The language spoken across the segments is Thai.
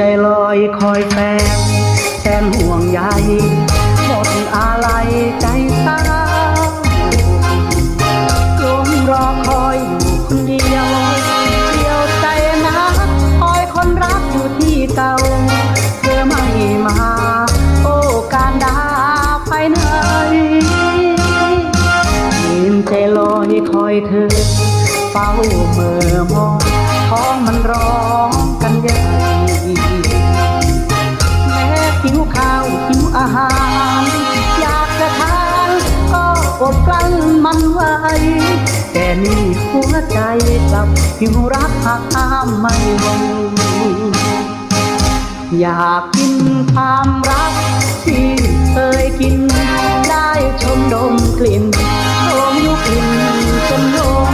ใจลอยคอยแฟนแสนห่วงใยหมดอะไรใจเศร้าลมรอคอยอยู่คนเดียวเดียวใจนะคอยคนรักอยู่ที่เก่าเธอไม่มา โอ้การดาไปไหนยืนใจลอยคอยเธอเฝ้าเมื่อมองท้องมันร้องกันใหญ่แดกลั้นมันไว้ แต่นี่หัวใจกลับหิวรักหักห้ามไม่ไหวอยากกินความรักที่เคยกิน ได้ชมดมกลิ่นชมยุกลิ่นจนหลง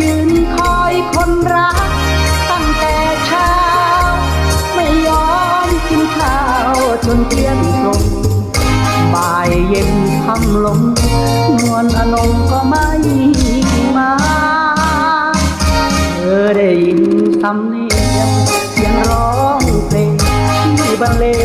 ยืนคอยคนรัก ตั้งแต่เช้า ไม่ยอมกินข้าวจนเที่ยงตรงบ่าย เย็นทำลง นวลอนงก็ไม่มา เธอได้ยินสำเนียงเสียงร้องเพลงที่บรรเลง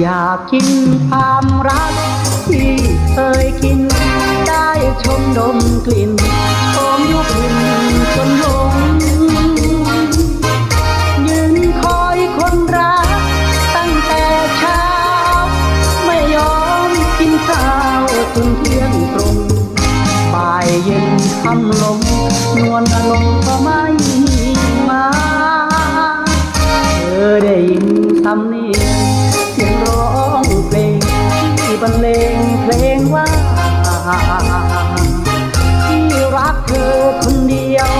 อยากกินความรัก ที่เคยกิน ได้ชมดมกลิ่นชมยุคลิ่นจนหลงยืนคอยคนรัก ตั้งแต่เช้า ไม่ยอมกินข้าวจนเที่ยงตรงบ่ายเย็นคำลงนวลอารมณ์ก็ไม่ ที่รักเธอคนเดียว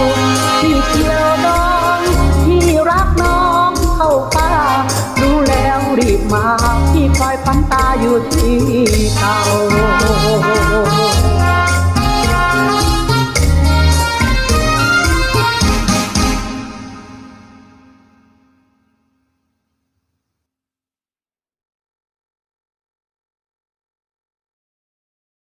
ที่เกี่ยวน้อง ที่รักน้องเข้าตารู้แล้วรีบมา ที่คอยพันตาอยู่ที่เขา